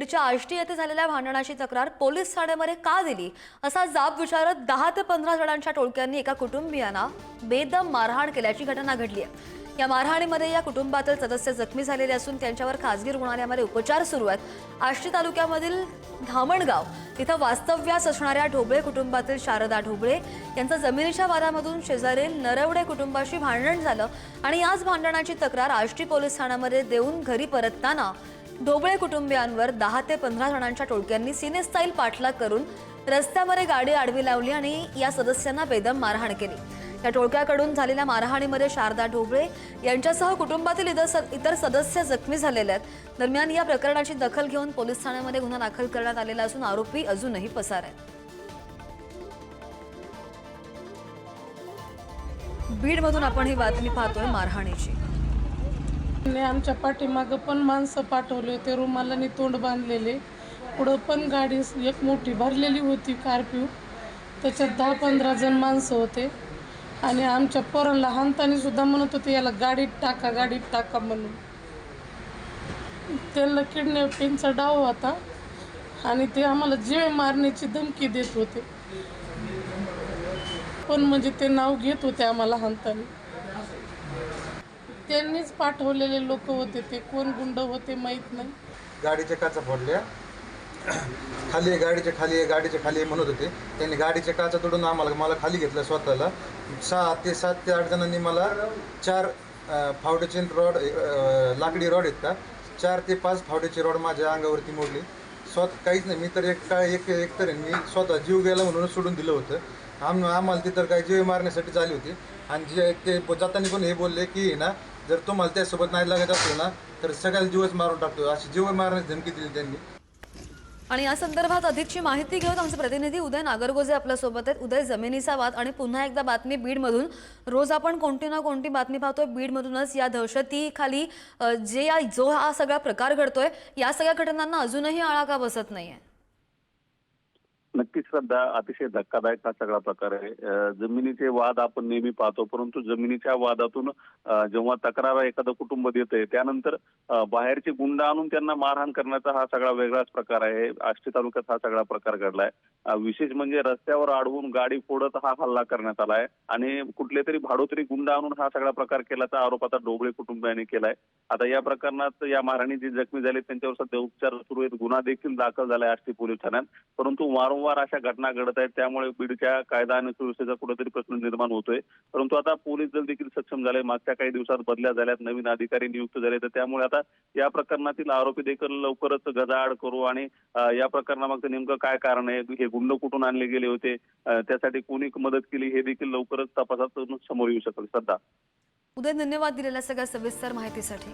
बीडच्या आष्टी येथे झालेल्या भांडणाची तक्रार पोलीस ठाण्यामध्ये का दिली? असा जाब विचारत दहा ते पंधरा जणांच्या टोळक्यांनी एका कुटुंबियांना बेदम मारहाण केल्याची घटना घडली आहे. या मारहाणीमध्ये या कुटुंबातील सदस्य जखमी झालेले असून त्यांच्यावर खासगी रुग्णालयामध्ये उपचार सुरू आहेत. आष्टी तालुक्यामधील धामणगाव इथं वास्तव्यास असणाऱ्या ढोबळे कुटुंबातील शारदा ढोबळे यांचं जमिनीच्या वादामधून शेजारील नरवडे कुटुंबाशी भांडण झालं आणि याच भांडणाची तक्रार आष्टी पोलीस ठाण्यामध्ये देऊन घरी परतताना ढोबळे कुटुंबियांवर दहा ते पंधरा जणांच्या टोळक्यांनी सिनेस्टाईल पाठलाग करून रस्त्यामध्ये गाडी आडवी लावली आणि या सदस्यांना बेदम मारहाण केली. या टोळक्याकडून झालेल्या मारहाणीमध्ये शारदा ढोबळे यांच्यासह कुटुंबातील इतर स- इतर सदस्य जखमी झालेले आहेत. दरम्यान या प्रकरणाची दखल घेऊन पोलीस ठाण्यामध्ये गुन्हा दाखल करण्यात आलेला असून आरोपी अजूनही पसार आहेत. बीडमधून आपण ही बातमी पाहतोय मारहाणीची. आणि आमच्या पाठीमागं पण माणसं पाठवले होते. रुमालाने तोंड बांधलेले. पुढं पण गाडी एक मोठी भरलेली होती कार्प्यू त्याच्यात दहा पंधरा जण माणसं होते. आणि आमच्या पोरांना हाणताना सुद्धा म्हणत होते याला गाडीत टाका गाडीत टाका म्हणून. त्याला किडनॅपिंगचा डाव होता. आणि ते आम्हाला जीव मारण्याची धमकी देत होते. पण म्हणजे ते नाव घेत होते आम्हाला हानताना. त्यांनीच पाठवलेले लोक होते ते. कोण गुंड होते माहीत नाही. गाडीच्या काचा फोडल्या. खाली आहे गाडीच्या खाली आहे गाडीच्या खाली आहे म्हणत होते. त्यांनी गाडीच्या काचा तोडून आम्हाला मला खाली घेतलं स्वतःला. सहा ते सात ते आठ जणांनी मला चार फावड्याचे रॉड लाकडी रॉड आहेत का? चार ते पाच फावड्याचे रॉड माझ्या अंगावरती मोडली. स्वतः काहीच नाही. मी तर एक काय एक एक तर मी स्वतः जीव गेला म्हणून सोडून दिलं होतं. आम आम्हाला तर काही जीव मारण्यासाठी झाली होती. आणि जे ते जाताना पण हे बोलले की ना जर तुम्हाला त्यासोबत नाही लागत असतो ना तर सगळ्याला जीवच मारून टाकतो. अशी जीव मारण्याची धमकी दिली त्यांनी. आणि या संदर्भात अधिकची माहिती घेऊन आमचे प्रतिनिधी उदय नागरगोजे आपल्यासोबत आहेत. उदय जमिनीचा वाद आणि पुन्हा एकदा बातमी बीडमधून. रोज आपण कोणती ना कोणती बातमी पाहतोय बीडमधूनच या दहशतीखाली जे या जो हा सगळा प्रकार घडतोय या सगळ्या घटनांना अजूनही आळा का बसत नाही आहे नक्कीच श्रद्धा अतिशय धक्कादायक हा सगळा प्रकार आहे. जमिनीचे वाद आपण नेहमी पाहतो परंतु जमिनीच्या वादातून जेव्हा तक्रार एखादं कुटुंब देते त्यानंतर बाहेरचे गुंड आणून त्यांना मारहाण करण्याचा हा सगळा वेगळाच प्रकार आहे. आष्टी तालुक्यात हा सगळा प्रकार घडलाय. विशेष म्हणजे रस्त्यावर अडवून गाडी फोडत हा हल्ला करण्यात आलाय आणि कुठले तरी भाडोतरी गुंड आणून हा सगळा प्रकार केल्याचा आरोप आता डोबळे कुटुंबियांनी केलाय. आता या प्रकरणात या मारहाणी जे जखमी झाले त्यांच्यावर सध्या उपचार सुरू आहेत. गुन्हा देखील दाखल झालाय आष्टी पोलीस ठाण्यात. परंतु वारंवार अशा घटना घडत आहेत त्यामुळे बीडच्या कायदा आणि सुव्यवस्थेचा कुठेतरी प्रश्न निर्माण होतोय. परंतु आता पोलीस दल देखील सक्षम झाले मागच्या काही दिवसात बदल्या झाल्यात नवीन अधिकारी नियुक्त झाले तर त्यामुळे आता या प्रकरणातील आरोपी देखील लवकरच गजाआड करू आणि या प्रकरणामागचं नेमकं काय कारण आहे हे गुंड कुठून आणले गेले होते त्यासाठी कोणी मदत केली हे देखील लवकरच तपासात समोर येऊ शकेल. सध्या उदय धन्यवाद दिलेल्या सगळ्या सविस्तर माहितीसाठी.